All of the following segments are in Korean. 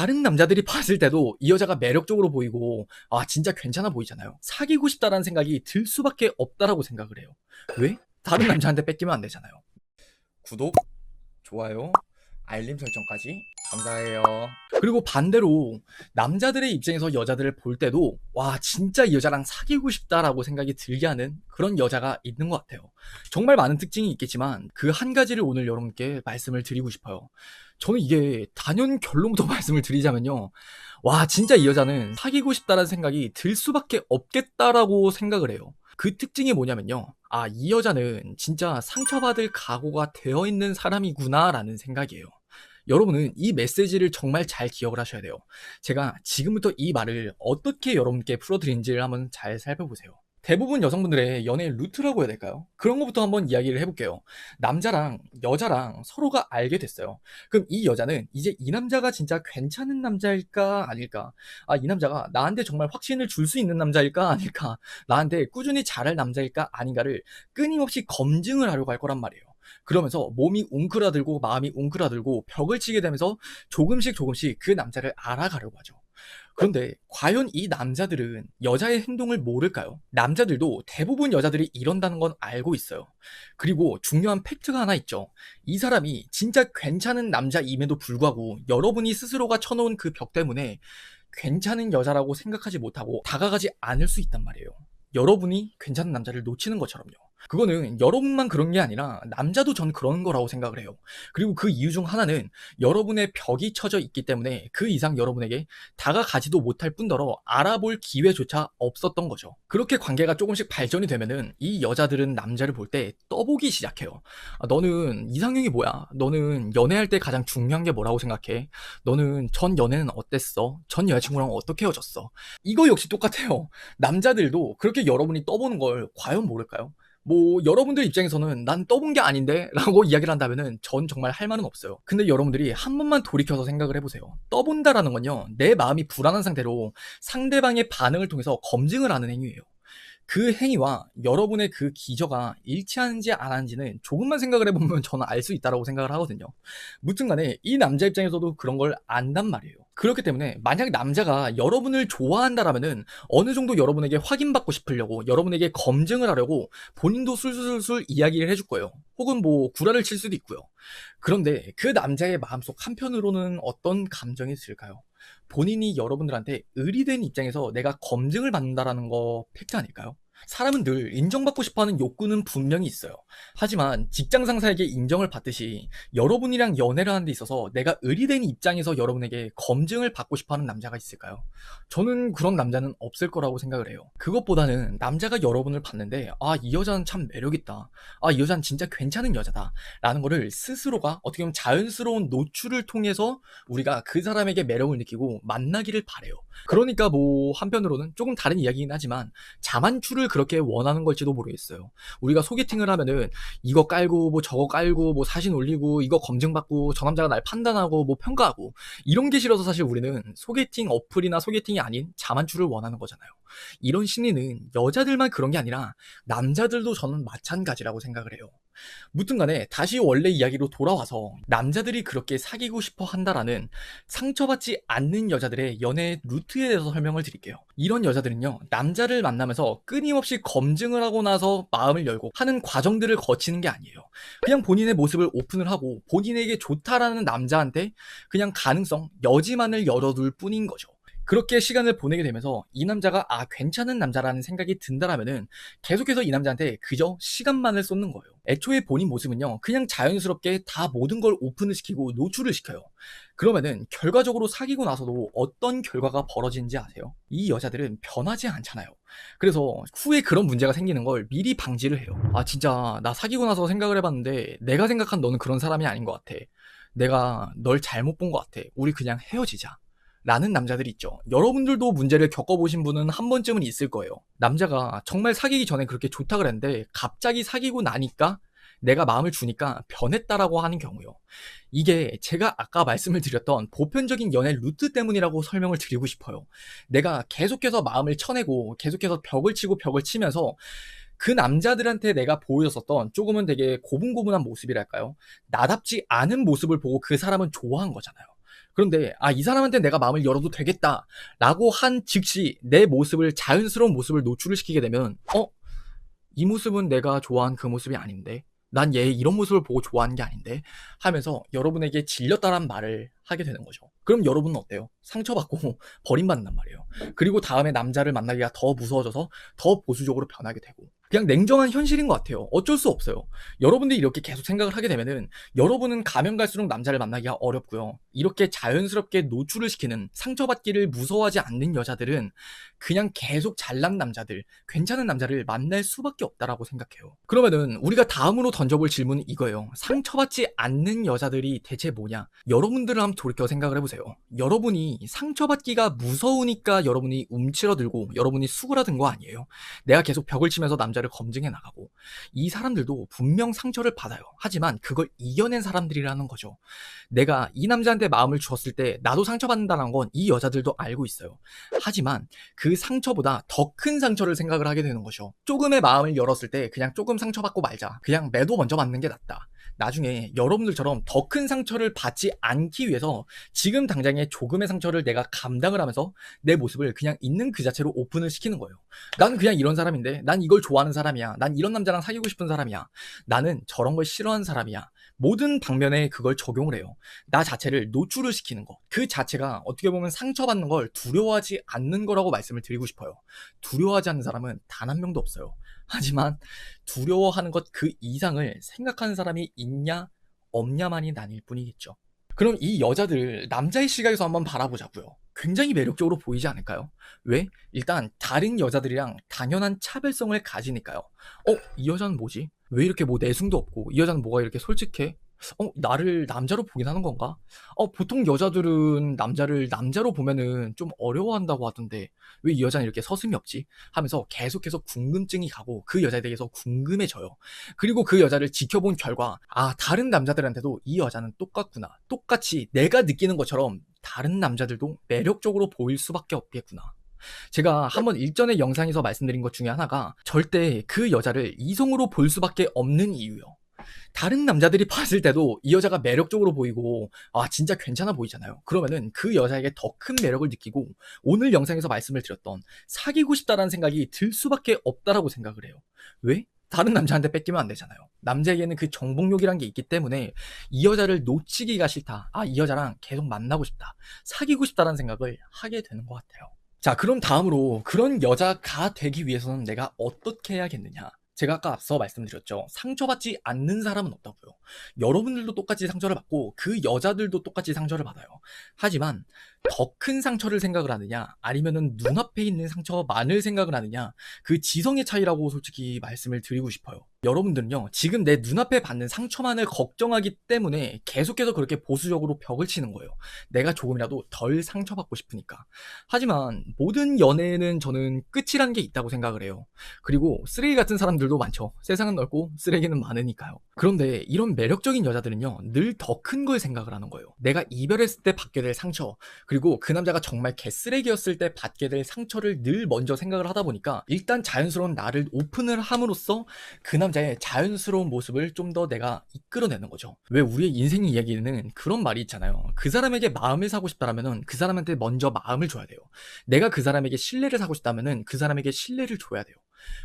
다른 남자들이 봤을 때도 이 여자가 매력적으로 보이고 아 진짜 괜찮아 보이잖아요. 사귀고 싶다라는 생각이 들 수밖에 없다라고 생각을 해요. 왜? 다른 남자한테 뺏기면 안 되잖아요. 구독, 좋아요, 알림 설정까지 감사해요. 그리고 반대로 남자들의 입장에서 여자들을 볼 때도 와 진짜 이 여자랑 사귀고 싶다라고 생각이 들게 하는 그런 여자가 있는 것 같아요. 정말 많은 특징이 있겠지만 그 한 가지를 오늘 여러분께 말씀을 드리고 싶어요. 저는 이게 단연 결론부터 말씀을 드리자면요. 와 진짜 이 여자는 사귀고 싶다라는 생각이 들 수밖에 없겠다라고 생각을 해요. 그 특징이 뭐냐면요. 아, 이 여자는 진짜 상처받을 각오가 되어 있는 사람이구나라는 생각이에요. 여러분은 이 메시지를 정말 잘 기억을 하셔야 돼요. 제가 지금부터 이 말을 어떻게 여러분께 풀어드린지를 한번 잘 살펴보세요. 대부분 여성분들의 연애 루트라고 해야 될까요? 그런 것부터 한번 이야기를 해볼게요. 남자랑 여자랑 서로가 알게 됐어요. 그럼 이 여자는 이제 이 남자가 진짜 괜찮은 남자일까 아닐까? 아, 이 남자가 나한테 정말 확신을 줄 수 있는 남자일까 아닐까? 나한테 꾸준히 잘할 남자일까 아닌가를 끊임없이 검증을 하려고 할 거란 말이에요. 그러면서 몸이 웅크라들고 마음이 웅크라들고 벽을 치게 되면서 조금씩 조금씩 그 남자를 알아가려고 하죠. 그런데 과연 이 남자들은 여자의 행동을 모를까요? 남자들도 대부분 여자들이 이런다는 건 알고 있어요. 그리고 중요한 팩트가 하나 있죠. 이 사람이 진짜 괜찮은 남자임에도 불구하고 여러분이 스스로가 쳐놓은 그 벽 때문에 괜찮은 여자라고 생각하지 못하고 다가가지 않을 수 있단 말이에요. 여러분이 괜찮은 남자를 놓치는 것처럼요. 그거는 여러분만 그런 게 아니라 남자도 전 그런 거라고 생각을 해요. 그리고 그 이유 중 하나는 여러분의 벽이 쳐져 있기 때문에 그 이상 여러분에게 다가가지도 못할 뿐더러 알아볼 기회조차 없었던 거죠. 그렇게 관계가 조금씩 발전이 되면은 이 여자들은 남자를 볼 때 떠보기 시작해요. 아, 너는 이상형이 뭐야? 너는 연애할 때 가장 중요한 게 뭐라고 생각해? 너는 전 연애는 어땠어? 전 여자친구랑 어떻게 헤어졌어? 이거 역시 똑같아요. 남자들도 그렇게 여러분이 떠보는 걸 과연 모를까요? 뭐 여러분들 입장에서는 난 떠본 게 아닌데 라고 이야기를 한다면은 전 정말 할 말은 없어요. 근데 여러분들이 한 번만 돌이켜서 생각을 해보세요. 떠본다라는 건요. 내 마음이 불안한 상태로 상대방의 반응을 통해서 검증을 하는 행위예요. 그 행위와 여러분의 그 기저가 일치하는지 안 하는지는 조금만 생각을 해보면 저는 알 수 있다라고 생각을 하거든요. 무튼 간에 이 남자 입장에서도 그런 걸 안단 말이에요. 그렇기 때문에 만약 남자가 여러분을 좋아한다라면은 어느 정도 여러분에게 확인받고 싶으려고 여러분에게 검증을 하려고 본인도 술술술 이야기를 해줄 거예요. 혹은 뭐 구라를 칠 수도 있고요. 그런데 그 남자의 마음속 한편으로는 어떤 감정이 있을까요? 본인이 여러분들한테 의리된 입장에서 내가 검증을 받는다라는 거 팩트 아닐까요? 사람은 늘 인정받고 싶어하는 욕구는 분명히 있어요. 하지만 직장 상사에게 인정을 받듯이 여러분이랑 연애를 하는 데 있어서 내가 의리된 입장에서 여러분에게 검증을 받고 싶어하는 남자가 있을까요? 저는 그런 남자는 없을 거라고 생각을 해요. 그것보다는 남자가 여러분을 봤는데 아 이 여자는 참 매력있다. 아 이 여자는 진짜 괜찮은 여자다. 라는 거를 스스로가 어떻게 보면 자연스러운 노출을 통해서 우리가 그 사람에게 매력을 느끼고 만나기를 바래요. 그러니까 뭐 한편으로는 조금 다른 이야기긴 하지만 자만추를 그렇게 원하는 걸지도 모르겠어요. 우리가 소개팅을 하면은 이거 깔고 뭐 저거 깔고 뭐 사진 올리고 이거 검증받고 저 남자가 날 판단하고 뭐 평가하고 이런 게 싫어서 사실 우리는 소개팅 어플이나 소개팅이 아닌 자만추를 원하는 거잖아요. 이런 심리는 여자들만 그런 게 아니라 남자들도 저는 마찬가지라고 생각을 해요. 무튼 간에 다시 원래 이야기로 돌아와서 남자들이 그렇게 사귀고 싶어 한다라는 상처받지 않는 여자들의 연애 루트에 대해서 설명을 드릴게요. 이런 여자들은요, 남자를 만나면서 끊임없이 검증을 하고 나서 마음을 열고 하는 과정들을 거치는 게 아니에요. 그냥 본인의 모습을 오픈을 하고 본인에게 좋다라는 남자한테 그냥 가능성, 여지만을 열어둘 뿐인 거죠. 그렇게 시간을 보내게 되면서 이 남자가 아 괜찮은 남자라는 생각이 든다라면은 계속해서 이 남자한테 그저 시간만을 쏟는 거예요. 애초에 본인 모습은요 그냥 자연스럽게 다 모든 걸 오픈을 시키고 노출을 시켜요. 그러면은 결과적으로 사귀고 나서도 어떤 결과가 벌어지는지 아세요? 이 여자들은 변하지 않잖아요. 그래서 후에 그런 문제가 생기는 걸 미리 방지를 해요. 아 진짜 나 사귀고 나서 생각을 해봤는데 내가 생각한 너는 그런 사람이 아닌 것 같아. 내가 널 잘못 본 것 같아. 우리 그냥 헤어지자. 라는 남자들이 있죠. 여러분들도 문제를 겪어보신 분은 한 번쯤은 있을 거예요. 남자가 정말 사귀기 전에 그렇게 좋다 그랬는데 갑자기 사귀고 나니까 내가 마음을 주니까 변했다라고 하는 경우요. 이게 제가 아까 말씀을 드렸던 보편적인 연애 루트 때문이라고 설명을 드리고 싶어요. 내가 계속해서 마음을 쳐내고 계속해서 벽을 치고 벽을 치면서 그 남자들한테 내가 보여줬었던 조금은 되게 고분고분한 모습이랄까요? 나답지 않은 모습을 보고 그 사람은 좋아한 거잖아요. 그런데 아 이 사람한테 내가 마음을 열어도 되겠다라고 한 즉시 내 모습을 자연스러운 모습을 노출을 시키게 되면 어? 이 모습은 내가 좋아한 그 모습이 아닌데 난 얘 이런 모습을 보고 좋아하는 게 아닌데 하면서 여러분에게 질렸다란 말을 하게 되는 거죠. 그럼 여러분은 어때요? 상처받고 버림받는단 말이에요. 그리고 다음에 남자를 만나기가 더 무서워져서 더 보수적으로 변하게 되고 그냥 냉정한 현실인 것 같아요. 어쩔 수 없어요. 여러분들이 이렇게 계속 생각을 하게 되면은 여러분은 가면 갈수록 남자를 만나기가 어렵고요. 이렇게 자연스럽게 노출을 시키는 상처받기를 무서워하지 않는 여자들은 그냥 계속 잘난 남자들, 괜찮은 남자를 만날 수밖에 없다라고 생각해요. 그러면은 우리가 다음으로 던져볼 질문은 이거예요. 상처받지 않는 여자들이 대체 뭐냐? 여러분들을 한번 돌이켜 생각을 해보세요. 여러분이 상처받기가 무서우니까 여러분이 움츠러들고 여러분이 수그라든 거 아니에요? 내가 계속 벽을 치면서 남자 를 검증해 나가고 이 사람들도 분명 상처를 받아요. 하지만 그걸 이겨낸 사람들이라는 거죠. 내가 이 남자한테 마음을 주었을 때 나도 상처받는다는 건 이 여자들도 알고 있어요. 하지만 그 상처보다 더 큰 상처를 생각을 하게 되는 거죠. 조금의 마음을 열었을 때 그냥 조금 상처받고 말자. 그냥 매도 먼저 맞는 게 낫다. 나중에 여러분들처럼 더 큰 상처를 받지 않기 위해서 지금 당장의 조금의 상처를 내가 감당을 하면서 내 모습을 그냥 있는 그 자체로 오픈을 시키는 거예요. 난 그냥 이런 사람인데, 난 이걸 좋아하는 사람이야. 난 이런 남자랑 사귀고 싶은 사람이야. 나는 저런 걸 싫어하는 사람이야. 모든 방면에 그걸 적용을 해요. 나 자체를 노출을 시키는 거. 그 자체가 어떻게 보면 상처받는 걸 두려워하지 않는 거라고 말씀을 드리고 싶어요. 두려워하지 않는 사람은 단 한 명도 없어요. 하지만 두려워하는 것 그 이상을 생각하는 사람이 있냐, 없냐만이 나뉠 뿐이겠죠. 그럼 이 여자들 남자의 시각에서 한번 바라보자고요. 굉장히 매력적으로 보이지 않을까요? 왜? 일단 다른 여자들이랑 당연한 차별성을 가지니까요. 어, 이 여자는 뭐지? 왜 이렇게 뭐 내숭도 없고 이 여자는 뭐가 이렇게 솔직해? 어, 나를 남자로 보긴 하는 건가? 어, 보통 여자들은 남자를 남자로 보면은 좀 어려워한다고 하던데 왜 이 여자는 이렇게 서슴이 없지? 하면서 계속해서 궁금증이 가고 그 여자에 대해서 궁금해져요. 그리고 그 여자를 지켜본 결과 아, 다른 남자들한테도 이 여자는 똑같구나. 똑같이 내가 느끼는 것처럼 다른 남자들도 매력적으로 보일 수밖에 없겠구나. 제가 한번 일전의 영상에서 말씀드린 것 중에 하나가 절대 그 여자를 이성으로 볼 수밖에 없는 이유요. 다른 남자들이 봤을 때도 이 여자가 매력적으로 보이고 아 진짜 괜찮아 보이잖아요. 그러면은 그 여자에게 더 큰 매력을 느끼고 오늘 영상에서 말씀을 드렸던 사귀고 싶다라는 생각이 들 수밖에 없다라고 생각을 해요. 왜? 다른 남자한테 뺏기면 안 되잖아요. 남자에게는 그 정복욕이란 게 있기 때문에 이 여자를 놓치기가 싫다. 아, 이 여자랑 계속 만나고 싶다. 사귀고 싶다라는 생각을 하게 되는 것 같아요. 자, 그럼 다음으로 그런 여자가 되기 위해서는 내가 어떻게 해야겠느냐? 제가 아까 앞서 말씀드렸죠. 상처받지 않는 사람은 없다고요. 여러분들도 똑같이 상처를 받고 그 여자들도 똑같이 상처를 받아요. 하지만 더 큰 상처를 생각을 하느냐, 아니면은 눈앞에 있는 상처만을 생각을 하느냐, 그 지성의 차이라고 솔직히 말씀을 드리고 싶어요. 여러분들은요, 지금 내 눈앞에 받는 상처만을 걱정하기 때문에 계속해서 그렇게 보수적으로 벽을 치는 거예요. 내가 조금이라도 덜 상처받고 싶으니까. 하지만 모든 연애에는 저는 끝이란 게 있다고 생각을 해요. 그리고 쓰레기 같은 사람들도 많죠. 세상은 넓고 쓰레기는 많으니까요. 그런데 이런 매력적인 여자들은요, 늘 더 큰 걸 생각을 하는 거예요. 내가 이별했을 때 받게 될 상처, 그리고 그 남자가 정말 개쓰레기였을 때 받게 될 상처를 늘 먼저 생각을 하다 보니까 일단 자연스러운 나를 오픈을 함으로써 그 남자의 자연스러운 모습을 좀 더 내가 이끌어내는 거죠. 왜 우리의 인생 이야기는 그런 말이 있잖아요. 그 사람에게 마음을 사고 싶다라면은 그 사람한테 먼저 마음을 줘야 돼요. 내가 그 사람에게 신뢰를 사고 싶다면은 그 사람에게 신뢰를 줘야 돼요.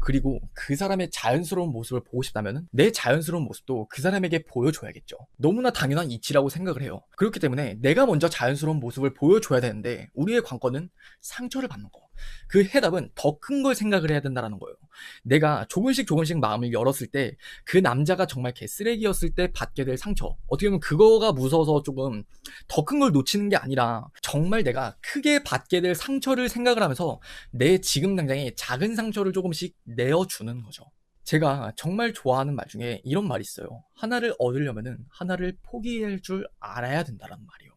그리고 그 사람의 자연스러운 모습을 보고 싶다면 내 자연스러운 모습도 그 사람에게 보여줘야겠죠. 너무나 당연한 이치라고 생각을 해요. 그렇기 때문에 내가 먼저 자연스러운 모습을 보여줘야 되는데 우리의 관건은 상처를 받는 거. 그 해답은 더 큰 걸 생각을 해야 된다는 거예요. 내가 조금씩 조금씩 마음을 열었을 때 그 남자가 정말 개쓰레기였을 때 받게 될 상처. 어떻게 보면 그거가 무서워서 조금 더 큰 걸 놓치는 게 아니라 정말 내가 크게 받게 될 상처를 생각을 하면서 내 지금 당장의 작은 상처를 조금씩 내어주는 거죠. 제가 정말 좋아하는 말 중에 이런 말이 있어요. 하나를 얻으려면은 하나를 포기할 줄 알아야 된다는 말이에요.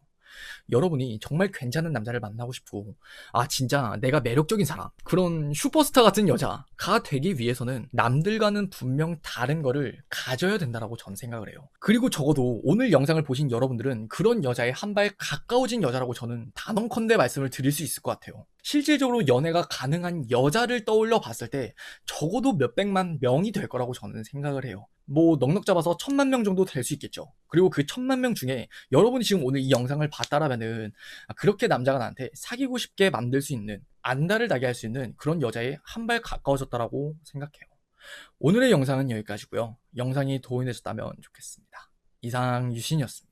여러분이 정말 괜찮은 남자를 만나고 싶고, 아, 진짜 내가 매력적인 사람, 그런 슈퍼스타 같은 여자가 되기 위해서는 남들과는 분명 다른 거를 가져야 된다라고 전 생각을 해요. 그리고 적어도 오늘 영상을 보신 여러분들은 그런 여자에 한발 가까워진 여자라고 저는 단언컨대 말씀을 드릴 수 있을 것 같아요. 실질적으로 연애가 가능한 여자를 떠올려 봤을 때 적어도 몇백만 명이 될 거라고 저는 생각을 해요. 뭐 넉넉 잡아서 천만 명 정도 될 수 있겠죠. 그리고 그 천만 명 중에 여러분이 지금 오늘 이 영상을 봤다라면은 아, 그렇게 남자가 나한테 사귀고 싶게 만들 수 있는 안달을 나게 할 수 있는 그런 여자에 한 발 가까워졌다라고 생각해요. 오늘의 영상은 여기까지고요. 영상이 도움이 되셨다면 좋겠습니다. 이상 유신이었습니다.